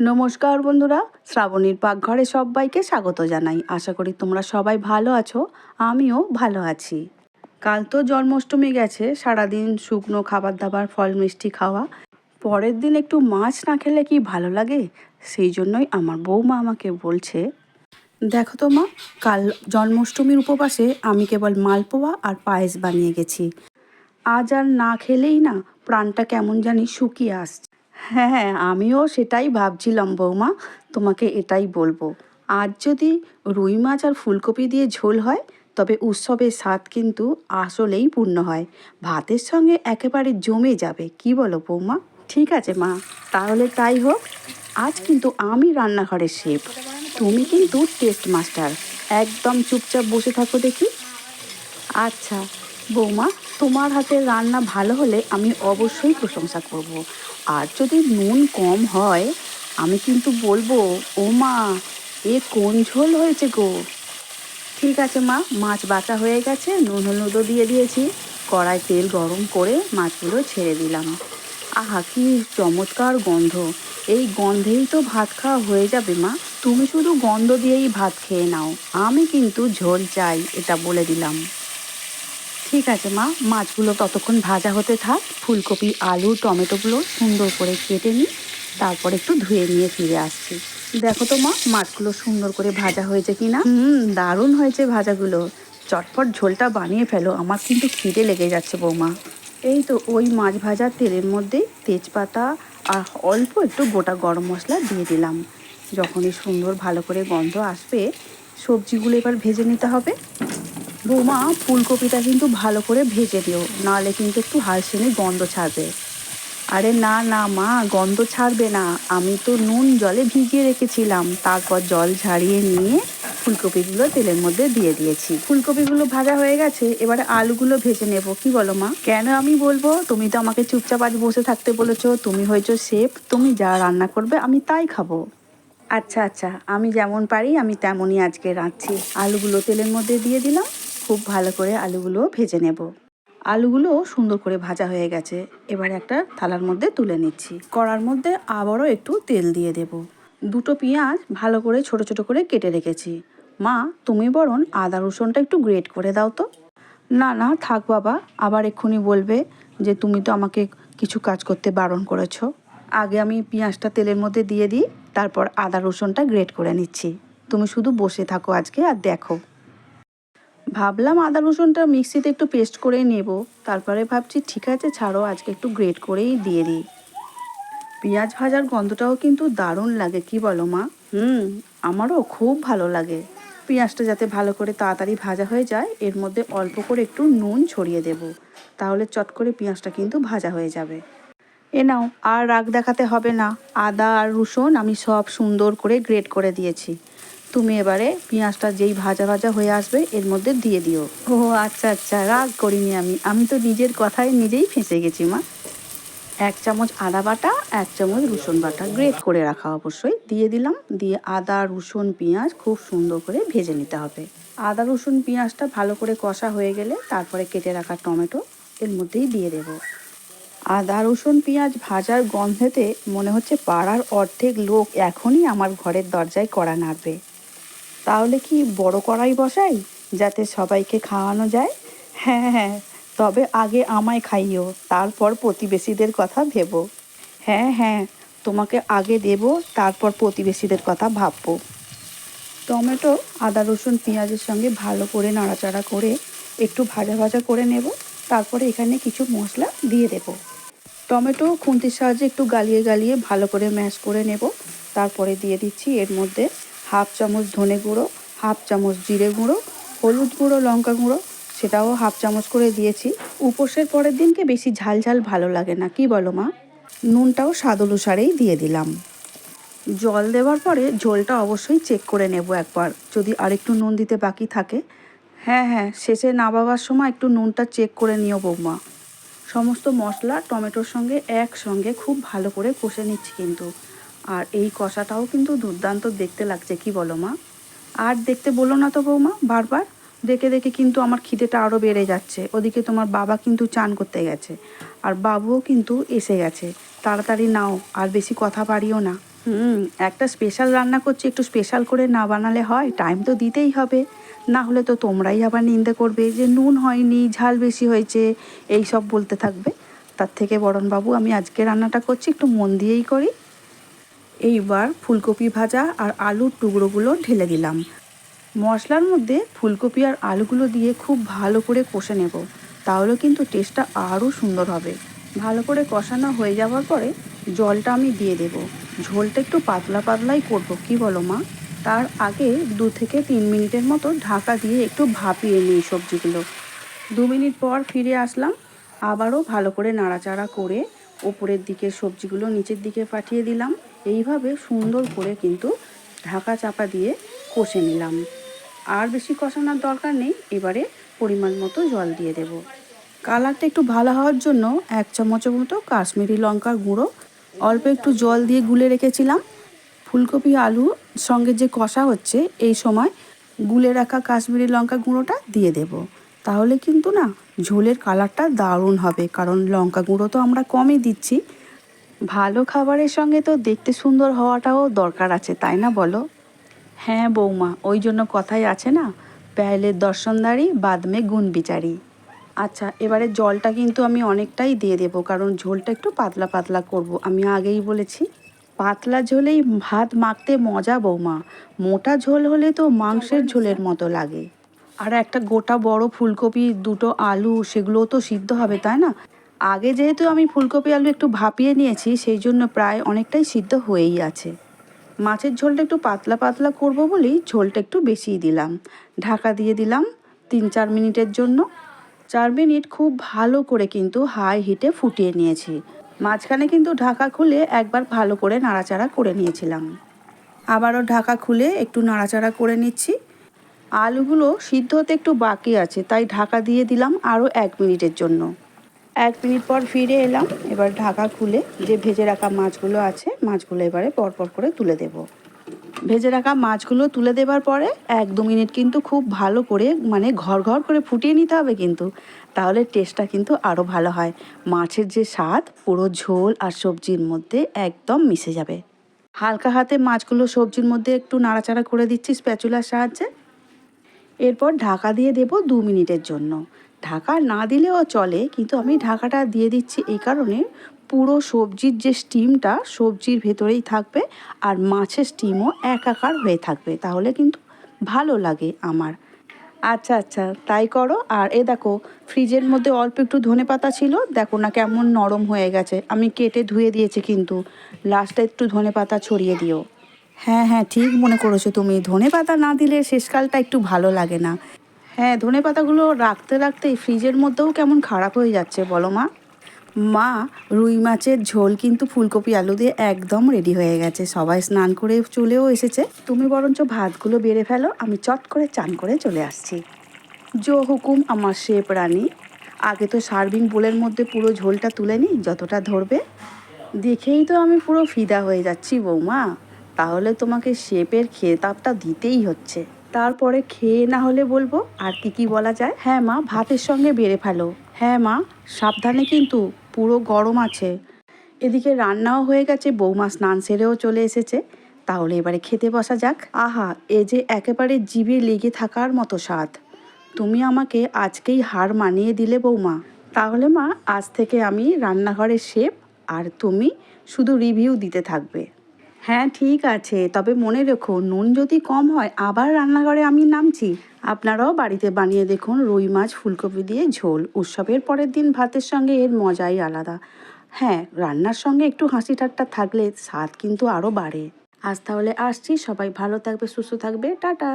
নমস্কার বন্ধুরা, শ্রাবণীর পাকঘরে সবাইকে স্বাগত জানাই। আশা করি তোমরা সবাই ভালো আছো, আমিও ভালো আছি। কাল তো জন্মাষ্টমী গেছে, সারাদিন শুকনো খাবার দাবার ফল, মিষ্টি খাওয়া। পরের দিন একটু মাছ না খেলে কি ভালো লাগে? সেই জন্যই আমার বৌমা আমাকে বলছে, দেখো তো মা, কাল জন্মাষ্টমীর উপবাসে আমি কেবল মালপোয়া আর পায়েস বানিয়ে গেছি। আজ আর না খেলেই না প্রাণটা কেমন জানি শুকিয়ে আসছে। হ্যাঁ হ্যাঁ আমিও সেটাই ভাবছিলাম বৌমা, তোমাকে এটাই বলব। আজ যদি রুই মাছ আর ফুলকপি দিয়ে ঝোল হয়, তবে উৎসবের স্বাদ কিন্তু আসলেই পূর্ণ হয়। ভাতের সঙ্গে একেবারে জমে যাবে, কি বলো বৌমা? ঠিক আছে মা, তাহলে তাই হোক, আজ কিন্তু আমি রান্নাঘরের শেফ, তুমি কিন্তু টেস্ট মাস্টার একদম চুপচাপ বসে থাকো দেখি। আচ্ছা। বৌমা, তোমার হাতের রান্না ভালো হলে আমি অবশ্যই প্রশংসা করব। আর যদি নুন কম হয়, আমি কিন্তু বলব ও মা এ কোন ঝোল হয়েছে গো? ঠিক আছে মা, মাছ বাটা হয়ে গেছে, নুন হলুদও দিয়ে দিয়েছি। কড়াই তেল গরম করে মাছগুলো ছেড়ে দিলাম। আহা, কি চমৎকার গন্ধ। এই গন্ধেই তো ভাত খাওয়া হয়ে যাবে মা। তুমি শুধু গন্ধ দিয়েই ভাত খেয়ে নাও। আমি কিন্তু ঝোল চাই, এটা বলে দিলাম। ঠিক আছে মা। মাছগুলো ততক্ষণ ভাজা হতে থাক। ফুলকপি আলু টমেটোগুলো সুন্দর করে কেটে নিই। তারপর একটু ধুয়ে নিয়ে ফিরে আসছি। দেখো তো মা মাছগুলো সুন্দর করে ভাজা হয়েছে কি না হুম দারুণ হয়েছে ভাজাগুলো। চটপট ঝোলটা বানিয়ে ফেলো। আমার কিন্তু খিদে লেগে যাচ্ছে বৌমা। এই তো ওই মাছ ভাজার তেলের মধ্যে তেজপাতা আর অল্প একটু গোটা গরম মশলা দিয়ে দিলাম। যখনই সুন্দর ভালো করে গন্ধ আসবে সবজিগুলো এবার ভেজে নিতে হবে। বৌমা, ফুলকপিটা কিন্তু ভালো করে ভেজে দিও, নাহলে কিন্তু একটু হালসেনে গন্ধ ছাড়বে। আরে না না মা, গন্ধ ছাড়বে না। আমি তো নুন জলে ভিজিয়ে রেখেছিলাম, তারপর জল ঝাড়িয়ে নিয়ে ফুলকপিগুলো তেলের মধ্যে দিয়ে দিয়েছি। ফুলকপিগুলো ভাজা হয়ে গেছে, এবারে আলুগুলো ভেজে নেব, কি বলো মা? কেন আমি বলব? তুমি তো আমাকে চুপচাপ আজ বসে থাকতে বলেছ, তুমি হয়েছো শেফ, তুমি যা রান্না করবে আমি তাই খাব। আচ্ছা আচ্ছা আমি যেমন পারি, আমি তেমনই আজকে রাঁধছি। আলুগুলো তেলের মধ্যে দিয়ে দিলাম খুব ভালো করে আলুগুলো ভেজে নেব। আলুগুলো সুন্দর করে ভাজা হয়ে গেছে। এবার একটা থালার মধ্যে তুলে নিচ্ছি। কড়ার মধ্যে আবারও একটু তেল দিয়ে দেব। দুটো পেঁয়াজ ভালো করে ছোট ছোট করে কেটে রেখেছি। মা, তুমি বরং আদা রসুনটা একটু গ্রেট করে দাও তো। না না, থাক বাবা, আবার এক্ষুনি বলবে যে তুমি তো আমাকে কিছু কাজ করতে বারণ করেছ। আগে আমি পেঁয়াজটা তেলের মধ্যে দিয়ে দিই, তারপর আদা রসুনটা গ্রেট করে নিচ্ছি। তুমি শুধু বসে থাকো আজকে আর দেখো। ভাবলাম আদা রসুনটা মিক্সিতে একটু পেস্ট করে নেব। তারপরে ভাবছি, ঠিক আছে, ছাড়ো, আজকে একটু গ্রেট করেই দিয়ে দিই। পেঁয়াজ ভাজার গন্ধটাও কিন্তু দারুণ লাগে, কি বলো মা? হুম, আমারও খুব ভালো লাগে। পেঁয়াজটা যাতে ভালো করে তাড়াতাড়ি ভাজা হয়ে যায়, এর মধ্যে অল্প করে একটু নুন ছড়িয়ে দেব। তাহলে চট করে পেঁয়াজটা কিন্তু ভাজা হয়ে যাবে। এ নাও, আর রাগ দেখাতে হবে না। আদা আর রসুন আমি সব সুন্দর করে গ্রেট করে দিয়েছি। তুমি এবারে পেঁয়াজটা যেই ভাজা ভাজা হয়ে আসবে, এর মধ্যে দিয়ে দিও। ও আচ্ছা আচ্ছা রাগ করিনি আমি। আমি তো নিজের কথায় নিজেই ফেঁসে গেছি, মা। এক চামচ আদা বাটা, এক চামচ রসুন বাটা। গ্রেট করে রাখা অবশ্যই। দিয়ে দিলাম, দিয়ে আদা, রসুন, পেঁয়াজ খুব সুন্দর করে ভেজে নিতে হবে। আদা, রসুন, পেঁয়াজটা ভালো করে কষা হয়ে গেলে তারপরে কেটে রাখা টমেটো, এর মধ্যেই দিয়ে দেব। আদা, রসুন, পেঁয়াজ ভাজার গন্ধেতে মনে হচ্ছে পাড়ার অর্ধেক লোক এখনই আমার ঘরের দরজায় কড়া নাড়বে। তাহলে কি বড় কড়াই বসাই, যাতে সবাইকে খাওয়ানো যায়? হ্যাঁ হ্যাঁ তবে আগে আমায় খাইও তারপর প্রতিবেশীদের কথা ভেবো। হ্যাঁ হ্যাঁ তোমাকে আগে দেব, তারপর প্রতিবেশীদের কথা ভাববো। টমেটো, আদা, রসুন, পেঁয়াজের সঙ্গে ভালো করে নাড়াচাড়া করে একটু ভাজা ভাজা করে নেব, তারপরে এখানে কিছু মশলা দিয়ে দেব। টমেটো খুন্তির সাহায্যে একটু গালিয়ে গালিয়ে ভালো করে ম্যাশ করে নেব, তারপরে দিয়ে দিচ্ছি এর মধ্যে হাফ চামচ ধনে গুঁড়ো, হাফ চামচ জিরে গুঁড়ো, হলুদ গুঁড়ো, লঙ্কা গুঁড়ো, সেটাও হাফ চামচ করে দিয়েছি। উপোসের পরের দিনকে বেশি ঝাল ঝাল ভালো লাগে না, কি বলো মা? নুনটাও স্বাদ অনুসারেই দিয়ে দিলাম। জল দেওয়ার পরে ঝোলটা অবশ্যই চেক করে নেব একবার, যদি আরেকটু নুন দিতে বাকি থাকে। হ্যাঁ হ্যাঁ শেষে নামাবার সময় একটু নুনটা চেক করে নিও বৌমা। সমস্ত মশলা টমেটোর সঙ্গে একসঙ্গে খুব ভালো করে কষে নিচ্ছি কিন্তু। আর এই কষাটাও কিন্তু দুর্দান্ত দেখতে লাগছে, কি বলো মা? আর দেখতে বলো না তো বৌমা, বারবার। দেখে দেখে কিন্তু আমার খিদেটা আরও বেড়ে যাচ্ছে। ওদিকে তোমার বাবা কিন্তু চান করতে গেছে। আর বাবুও কিন্তু এসে গেছে। তাড়াতাড়ি নাও, আর বেশি কথা পারিও না। হুম, একটা স্পেশাল রান্না করছি, একটু স্পেশাল করে না বানালে হয় টাইম তো দিতেই হবে। না হলে তো তোমরাই আবার নিন্দে করবে যে নুন হয়নি, ঝাল বেশি হয়েছে, এই সব বলতে থাকবে। তার থেকে বরণবাবু, আমি আজকে রান্নাটা করছি, একটু মন দিয়েই করি। এইবার ফুলকপি ভাজা আর আলুর টুকরোগুলো ঢেলে দিলাম। মশলার মধ্যে ফুলকপি আর আলুগুলো দিয়ে খুব ভালো করে কষে নেব, তাহলে কিন্তু টেস্টটা আরও সুন্দর হবে। ভালো করে কষানো হয়ে যাওয়ার পরে জলটা আমি দিয়ে দেব। ঝোলটা একটু পাতলা পাতলাই করব, কি বলো মা? তার আগে দু থেকে তিন মিনিটের মতো ঢাকা দিয়ে একটু ভাপিয়ে নিই সবজিগুলো। দু মিনিট পর ফিরে আসলাম, আবারও ভালো করে নাড়াচাড়া করে ওপরের দিকে সবজিগুলো নিচের দিকে পাঠিয়ে দিলাম। এইভাবে সুন্দর করে কিন্তু ঢাকা চাপা দিয়ে কষে নিলাম। আর বেশি কষানোর দরকার নেই, এবারে পরিমাণ মতো জল দিয়ে দেব। কালারটা একটু ভালো হওয়ার জন্য এক চামচের মতো কাশ্মীরি লঙ্কার গুঁড়ো, অল্প একটু জল দিয়ে গুলে রেখেছিলাম। ফুলকপি, আলু সঙ্গে যে কষা হচ্ছে, এই সময় গুলে রাখা কাশ্মীরি লঙ্কা গুঁড়োটা দিয়ে দেব। তাহলে কিন্তু না ঝোলের কালারটা দারুণ হবে, কারণ লঙ্কা গুঁড়ো তো আমরা কমই দিচ্ছি। ভালো খাবারের সঙ্গে তো দেখতে সুন্দর হওয়াটাও দরকার আছে, তাই না বলো? হ্যাঁ বৌমা, ওই জন্য কথাই আছে না, প্যালের দর্শনদারি বাদমে গুণ বিচারি। আচ্ছা এবারে জলটা কিন্তু আমি অনেকটাই দিয়ে দেবো, কারণ ঝোলটা একটু পাতলা পাতলা করব। আমি আগেই বলেছি, পাতলা ঝোলেই ভাত মাখতে মজা বৌমা, মোটা ঝোল হলে তো মাংসের ঝোলের মতো লাগে। আর একটা গোটা বড় ফুলকপি, দুটো আলু, সেগুলোও তো সিদ্ধ হবে, তাই না? আগে যেহেতু আমি ফুলকপি, আলু একটু ভাপিয়ে নিয়েছি, সেই জন্য প্রায় অনেকটাই সিদ্ধ হয়েই আছে। মাছের ঝোলটা একটু পাতলা পাতলা করব বলেই ঝোলটা একটু বেশিই দিলাম। ঢাকা দিয়ে দিলাম তিন চার মিনিটের জন্য। চার মিনিট খুব ভালো করে কিন্তু হাই হিটে ফুটিয়ে নিয়েছি। মাঝখানে কিন্তু ঢাকা খুলে একবার ভালো করে নাড়াচাড়া করে নিয়েছিলাম। আবারও ঢাকা খুলে একটু নাড়াচাড়া করে নিচ্ছি। আলুগুলো সিদ্ধ হতে একটু বাকি আছে, তাই ঢাকা দিয়ে দিলাম আরও এক মিনিটের জন্য। এক মিনিট পর ফিরে এলাম, এবার ঢাকা খুলে যে ভেজে রাখা মাছগুলো আছে, মাছগুলো এবারে পরপর করে তুলে দেব। ভেজে রাখা মাছগুলো তুলে দেবার পরে এক দু মিনিট কিন্তু খুব ভালো করে মানে ঘর ঘর করে ফুটিয়ে নিতে হবে কিন্তু, তাহলে টেস্টটা কিন্তু আরও ভালো হয়। মাছের যে স্বাদ, পুরো ঝোল আর সবজির মধ্যে একদম মিশে যাবে। হালকা হাতে মাছগুলো সবজির মধ্যে একটু নাড়াচাড়া করে দিচ্ছি স্প্যাচুলার সাহায্যে। এরপর ঢাকা দিয়ে দেব দু মিনিটের জন্য। ঢাকা না দিলেও চলে, কিন্তু আমি ঢাকাটা দিয়ে দিচ্ছি এই কারণে। পুরো সবজির যে স্টিমটা সবজির ভেতরেই থাকবে আর মাছের স্টিমও একাকার হয়ে থাকবে। তাহলে কিন্তু ভালো লাগে আমার। আচ্ছা আচ্ছা তাই করো। আর এ দেখো, ফ্রিজের মধ্যে অল্প একটু ধনে পাতা ছিল। দেখো না কেমন নরম হয়ে গেছে। আমি কেটে ধুয়ে দিয়েছি কিন্তু। লাস্টে একটু ধনে পাতা ছড়িয়ে দিও। হ্যাঁ হ্যাঁ ঠিক মনে করেছ তুমি। ধনে পাতা না দিলে শেষকালটা একটু ভালো লাগে না। হ্যাঁ ধনে পাতাগুলো রাখতে রাখতেই ফ্রিজের মধ্যেও কেমন খারাপ হয়ে যাচ্ছে বলো মা। মা, রুই মাছের ঝোল কিন্তু ফুলকপি, আলু দিয়ে একদম রেডি হয়ে গেছে। সবাই স্নান করে চলেও এসেছে। তুমি বরঞ্চ ভাতগুলো বেড়ে ফেলো। আমি চট করে চান করে চলে আসছি। জো হুকুম, আমার শেপ রানী আগে তো সার্ভিং বোলের মধ্যে পুরো ঝোলটা তুলে নিই যতটা ধরবে। দেখেই তো আমি পুরো ফিদা হয়ে যাচ্ছি বৌমা। তাহলে তোমাকে শেপের খেতাবটা দিতেই হচ্ছে। তারপরে খেয়ে না হলে বলব, আর কি কি বলা যায়? হ্যাঁ মা, ভাতের সঙ্গে বেড়ে ফেলো। হ্যাঁ মা, সাবধানে কিন্তু পুরো গরম আছে। এদিকে রান্নাও হয়ে গেছে, বৌমা স্নান সেরেও চলে এসেছে। তাহলে এবারে খেতে বসা যাক। আহা, এ যে একেবারে জিভে লেগে থাকার মতো স্বাদ। তুমি আমাকে আজকেই হার মানিয়ে দিলে বৌমা। তাহলে মা, আজ থেকে আমি রান্নাঘরের শেফ আর তুমি শুধু রিভিউ দিতে থাকবে। হ্যাঁ ঠিক আছে। তবে মনে রেখো, নুন যদি কম হয়, আবার রান্নাঘরে আমি নামছি। আপনারাও বাড়িতে বানিয়ে দেখুন রুই মাছ, ফুলকপি দিয়ে ঝোল। উৎসবের পরের দিন ভাতের সঙ্গে এর মজাই আলাদা। হ্যাঁ রান্নার সঙ্গে একটু হাসি ঠাট্টা থাকলে স্বাদ কিন্তু আরও বাড়ে। আজ তাহলে আসছি। সবাই ভালো থাকবে, সুস্থ থাকবে। টাটা।